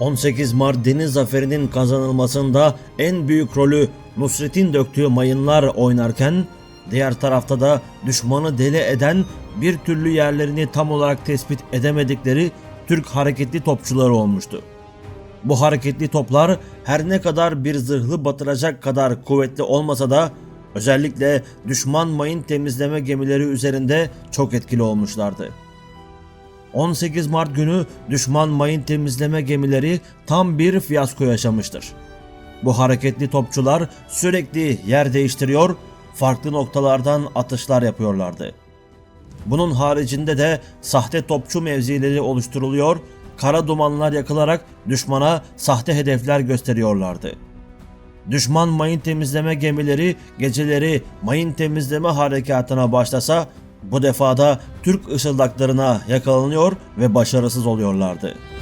18 Mart Deniz Zaferi'nin kazanılmasında en büyük rolü Nusret'in döktüğü mayınlar oynarken diğer tarafta da düşmanı deli eden bir türlü yerlerini tam olarak tespit edemedikleri Türk hareketli topçuları olmuştu. Bu hareketli toplar her ne kadar bir zırhlı batıracak kadar kuvvetli olmasa da özellikle düşman mayın temizleme gemileri üzerinde çok etkili olmuşlardı. 18 Mart günü düşman mayın temizleme gemileri tam bir fiyasko yaşamıştır. Bu hareketli topçular sürekli yer değiştiriyor, farklı noktalardan atışlar yapıyorlardı. Bunun haricinde de sahte topçu mevzileri oluşturuluyor, kara dumanlar yakılarak düşmana sahte hedefler gösteriyorlardı. Düşman mayın temizleme gemileri geceleri mayın temizleme harekatına başlasa bu defada Türk ışıldaklarına yakalanıyor ve başarısız oluyorlardı.